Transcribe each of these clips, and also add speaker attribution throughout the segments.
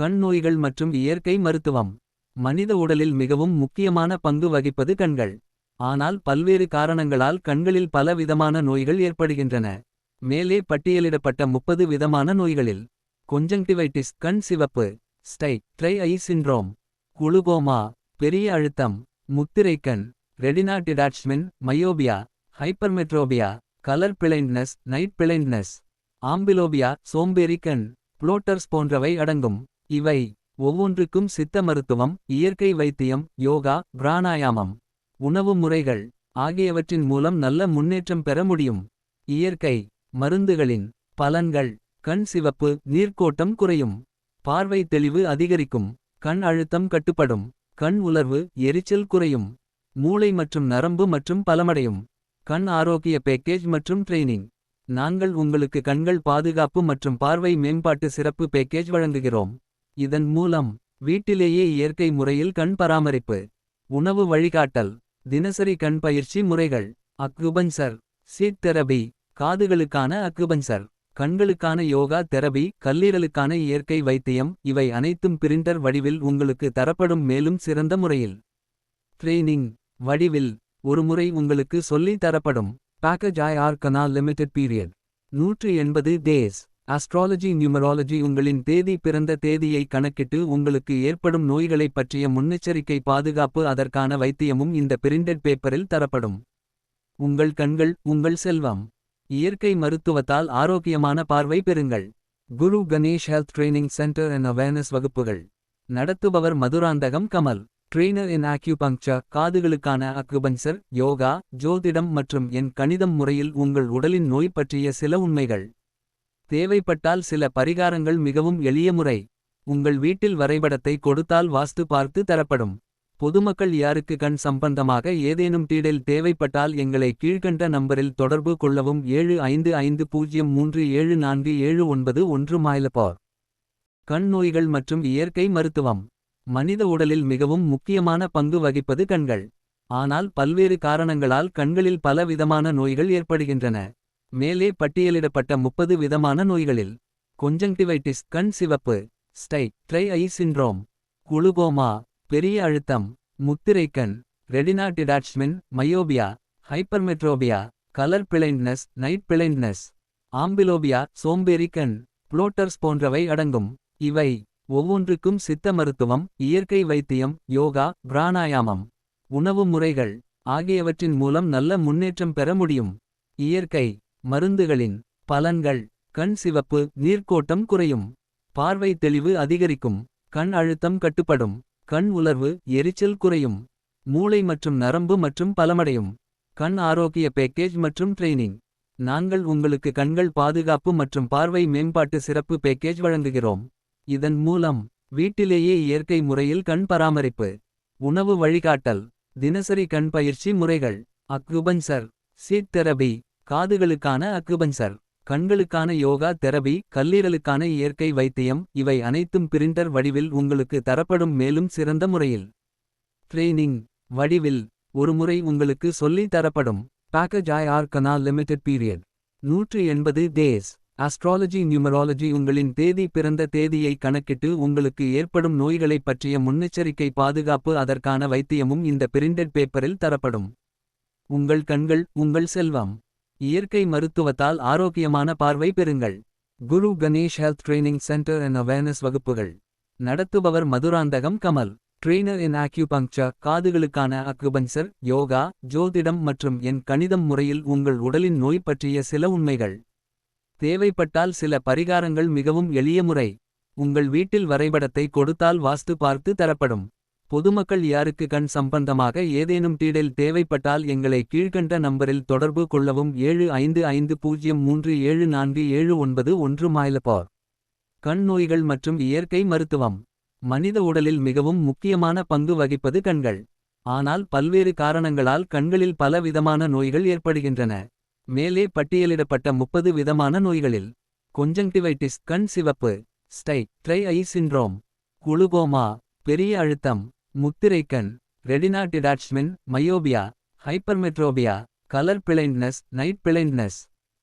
Speaker 1: கண் நோய்கள் மற்றும் இயற்கை மருத்துவம். மனித உடலில் மிகவும் முக்கியமான பங்கு வகிப்பது கண்கள். ஆனால் பல்வேறு காரணங்களால் கண்களில் பல விதமான நோய்கள் ஏற்படுகின்றன. மேலே பட்டியலிடப்பட்ட முப்பது விதமான நோய்களில் கொஞ்சங்டிவைட்டிஸ் கண் சிவப்பு ஸ்டை ட்ரை ஐ சின்ரோம் குளுகோமா பெரிய அழுத்தம் முத்திரைக்கண் retina detachment myopia hypermetropia colour blindness night blindness amblyopia சோம்பேறி கண் புளோட்டர்ஸ் போன்றவை அடங்கும். இவை ஒவ்வொன்றுக்கும் சித்த மருத்துவம் இயற்கை வைத்தியம் யோகா பிராணாயாமம் உணவு முறைகள் ஆகியவற்றின் மூலம் நல்ல முன்னேற்றம் பெற முடியும். இயற்கை மருந்துகளின் பலன்கள் கண் சிவப்பு நீர்க்கோட்டம் குறையும். பார்வை தெளிவு அதிகரிக்கும் கண் அழுத்தம் கட்டுப்படும் கண் உலர்வு எரிச்சல் குறையும். மூளை மற்றும் நரம்பு மற்றும் பலமடையும். கண் ஆரோக்கிய பேக்கேஜ் மற்றும் ட்ரெய்னிங் நாங்கள் உங்களுக்கு கண்கள் பாதுகாப்பு மற்றும் பார்வை மேம்பாட்டு சிறப்பு பேக்கேஜ் வழங்குகிறோம். இதன் மூலம் வீட்டிலேயே இயற்கை முறையில் கண் பராமரிப்பு உணவு வழிகாட்டல் தினசரி கண் பயிற்சி முறைகள் அக்குபஞ்சர் சீட் தெரபி காதுகளுக்கான அக்குபஞ்சர் கண்களுக்கான யோகா தெரபி கல்லீரலுக்கான இயற்கை வைத்தியம் இவை அனைத்தும் பிரிண்டர் வடிவில் உங்களுக்கு தரப்படும் மேலும் சிறந்த முறையில். ட்ரெய்னிங் வடிவில் ஒருமுறை உங்களுக்கு சொல்லி தரப்படும். Package I R canal limited period நூற்று எண்பது டேஸ் அஸ்ட்ராலஜி நியூமராலஜி உங்களின் தேதி பிறந்த தேதியை கணக்கிட்டு உங்களுக்கு ஏற்படும் நோய்களைப் பற்றிய முன்னெச்சரிக்கை பாதுகாப்பு அதற்கான வைத்தியமும் இந்த பிரிண்டட் பேப்பரில் தரப்படும். உங்கள் கண்கள் உங்கள் செல்வம். இயற்கை மருத்துவத்தால் ஆரோக்கியமான பார்வை பெறுங்கள். Guru Ganesh health training centre and awareness வகுப்புகள். நடத்துபவர் Madurantakam Kamal. Trainer in acupuncture காதுகளுக்கான acupuncture yoga ஜோதிடம் மற்றும் என் கணிதம் முறையில் உங்கள் உடலின் நோய் பற்றிய சில உண்மைகள். தேவைப்பட்டால் சில பரிகாரங்கள் மிகவும் எளிய முறை. உங்கள் வீட்டில் வரைபடத்தை கொடுத்தால் வாஸ்து பார்த்து தரப்படும். பொதுமக்கள் யாருக்கு கண் சம்பந்தமாக ஏதேனும் டீடெயில் தேவைப்பட்டால் எங்களை கீழ்கண்ட நம்பரில் தொடர்பு கொள்ளவும் ஏழு ஐந்து ஐந்து பூஜ்ஜியம் மூன்று ஏழு நான்கு ஏழு ஒன்பது ஒன்று மாயிலப்பார். கண் நோய்கள் மற்றும் இயற்கை மருத்துவம். மனித உடலில் மிகவும் முக்கியமான பங்கு வகிப்பது கண்கள். ஆனால் பல்வேறு காரணங்களால் கண்களில் பல விதமான நோய்கள் ஏற்படுகின்றன. மேலே பட்டியலிடப்பட்ட முப்பது விதமான நோய்களில் கொஞ்சங்டிவைட்டிஸ் கண் சிவப்பு ஸ்டை ட்ரை ஐ சின்ரோம் குளுகோமா பெரிய அழுத்தம் முத்திரைக்கண் retina detachment myopia hypermetropia colour blindness night blindness amblyopia சோம்பேறி புளோட்டர்ஸ் போன்றவை அடங்கும். இவை ஒவ்வொன்றுக்கும் சித்த மருத்துவம் இயற்கை வைத்தியம் யோகா பிராணாயாமம் உணவு முறைகள் ஆகியவற்றின் மூலம் நல்ல முன்னேற்றம் பெற முடியும். இயற்கை மருந்துகளின் பலன்கள். கண் சிவப்பு நீர்க்கோட்டம் குறையும். பார்வை தெளிவு அதிகரிக்கும். கண் அழுத்தம் கட்டுப்படும். கண் உலர்வு எரிச்சல் குறையும். மூளை மற்றும் நரம்பு மற்றும் பலமடையும். கண் ஆரோக்கிய பேக்கேஜ் மற்றும் ட்ரெய்னிங் நாங்கள் உங்களுக்கு கண்கள் பாதுகாப்பு மற்றும் பார்வை மேம்பாட்டு சிறப்பு பேக்கேஜ் வழங்குகிறோம். இதன் மூலம் வீட்டிலேயே இயற்கை முறையில் கண் பராமரிப்பு. உணவு வழிகாட்டல். தினசரி கண் பயிற்சி முறைகள். அக்குபஞ்சர் சீட் தெரபி காதுகளுக்கான அக்குபஞ்சர் கண்களுக்கான யோகா தெரபி கல்லீரலுக்கான இயற்கை வைத்தியம் இவை அனைத்தும் பிரிண்டர் வடிவில் உங்களுக்கு தரப்படும் மேலும் சிறந்த முறையில். ட்ரெய்னிங் வடிவில் ஒருமுறை உங்களுக்கு சொல்லி தரப்படும். Package I R canal limited period நூற்று எண்பது டேஸ் அஸ்ட்ராலஜி நியூமராலஜி உங்களின் தேதி பிறந்த தேதியை கணக்கிட்டு உங்களுக்கு ஏற்படும் நோய்களைப் பற்றிய முன்னெச்சரிக்கை பாதுகாப்பு அதற்கான வைத்தியமும் இந்த பிரிண்டட் பேப்பரில் தரப்படும். உங்கள் கண்கள் உங்கள் செல்வம். இயற்கை மருத்துவத்தால் ஆரோக்கியமான பார்வை பெறுங்கள். Guru Ganesh health training centre and awareness வகுப்புகள். நடத்துபவர் Madurantakam Kamal. Trainer in acupuncture காதுகளுக்கான acupuncture yoga ஜோதிடம் மற்றும் என் கணிதம் முறையில் உங்கள் உடலின் நோய் பற்றிய சில உண்மைகள். தேவைப்பட்டால் சில பரிகாரங்கள் மிகவும் எளிய முறை. உங்கள் வீட்டில் வரைபடத்தை கொடுத்தால் வாஸ்து பார்த்து தரப்படும். பொதுமக்கள் யாருக்கு கண் சம்பந்தமாக ஏதேனும் டீடெயில் தேவைப்பட்டால் எங்களை கீழ்கண்ட நம்பரில் தொடர்பு கொள்ளவும் ஏழு ஐந்து ஐந்து பூஜ்ஜியம் மூன்று ஏழு நான்கு ஏழு ஒன்பது ஒன்று மாயிலப்பார். கண் நோய்கள் மற்றும் இயற்கை மருத்துவம். மனித உடலில் மிகவும் முக்கியமான பங்கு வகிப்பது கண்கள். ஆனால் பல்வேறு காரணங்களால் கண்களில் பல விதமான நோய்கள் ஏற்படுகின்றன. மேலே பட்டியலிடப்பட்ட முப்பது விதமான நோய்களில் கொஞ்சங்டிவைட்டிஸ் கண் சிவப்பு ஸ்டை ட்ரை ஐ சின்ரோம் குளுகோமா பெரிய அழுத்தம். முத்திரைக்கண் retina detachment myopia hypermetropia colour blindness night blindness.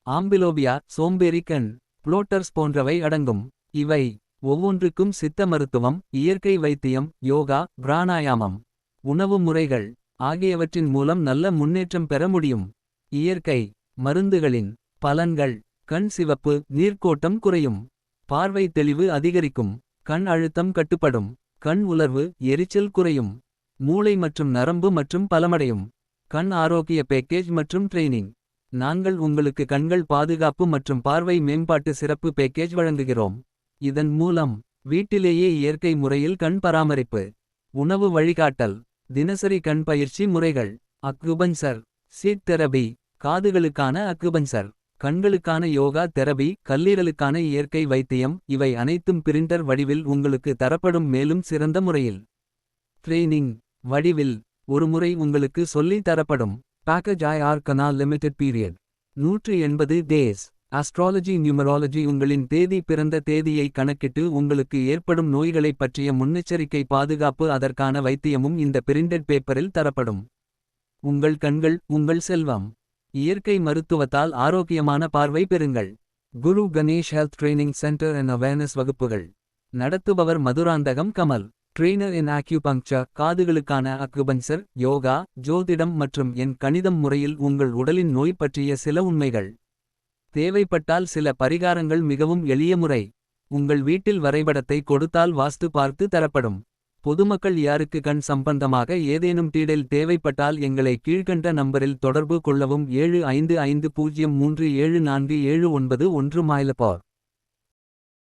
Speaker 1: Amblyopia சோம்பேறி கண் புளோட்டர்ஸ் போன்றவை அடங்கும். இவை ஒவ்வொன்றுக்கும் சித்த மருத்துவம் இயற்கை வைத்தியம் யோகா பிராணாயாமம். உணவு முறைகள் ஆகியவற்றின் மூலம் நல்ல முன்னேற்றம் பெற முடியும். இயற்கை மருந்துகளின் பலன்கள் கண் சிவப்பு நீர்க்கோட்டம் குறையும். பார்வை தெளிவு அதிகரிக்கும். கண் அழுத்தம் கட்டுப்படும். கண் உலர்வு எரிச்சல் குறையும். மூளை மற்றும் நரம்பு மற்றும் பலமடையும். கண் ஆரோக்கிய பேக்கேஜ் மற்றும் ட்ரெய்னிங் நாங்கள் உங்களுக்கு கண்கள் பாதுகாப்பு மற்றும் பார்வை மேம்பாட்டு சிறப்பு பேக்கேஜ் வழங்குகிறோம். இதன் மூலம் வீட்டிலேயே இயற்கை முறையில் கண் பராமரிப்பு. உணவு வழிகாட்டல். தினசரி கண் பயிற்சி முறைகள். அக்குபஞ்சர் சீட் தெரபி காதுகளுக்கான அக்குபஞ்சர் கண்களுக்கான யோகா தெரபி கல்லீரலுக்கான இயற்கை வைத்தியம் இவை அனைத்தும் பிரிண்டர் வடிவில் உங்களுக்கு தரப்படும் மேலும் சிறந்த முறையில். ட்ரெய்னிங் வடிவில் ஒருமுறை உங்களுக்கு சொல்லி தரப்படும். Package I R Kanaa limited period நூற்று எண்பது டேஸ் அஸ்ட்ராலஜி நியூமராலஜி உங்களின் தேதி பிறந்த தேதியை கணக்கிட்டு உங்களுக்கு ஏற்படும் நோய்களைப் பற்றிய முன்னெச்சரிக்கை பாதுகாப்பு அதற்கான வைத்தியமும் இந்த பிரிண்டட் பேப்பரில் தரப்படும். உங்கள் கண்கள் உங்கள் செல்வம். இயற்கை மருத்துவத்தால் ஆரோக்கியமான பார்வை பெறுங்கள். Guru Ganesh health training centre and awareness வகுப்புகள். நடத்துபவர் Madurantakam Kamal. Trainer in acupuncture காதுகளுக்கான acupuncture yoga ஜோதிடம் மற்றும் என் கணிதம் முறையில் உங்கள் உடலின் நோய் பற்றிய சில உண்மைகள். தேவைப்பட்டால் சில பரிகாரங்கள் மிகவும் எளிய முறை. உங்கள் வீட்டில் வரைபடத்தை கொடுத்தால் வாஸ்து பார்த்து தரப்படும். பொதுமக்கள் யாருக்கு கண் சம்பந்தமாக ஏதேனும் தீடல் தேவைப்பட்டால் எங்களை கீழ்கண்ட நம்பரில் தொடர்பு கொள்ளவும் ஏழு ஐந்து ஐந்து பூஜ்ஜியம் மூன்று ஏழு நான்கு ஏழு ஒன்பது ஒன்று மாயிலப்பார்.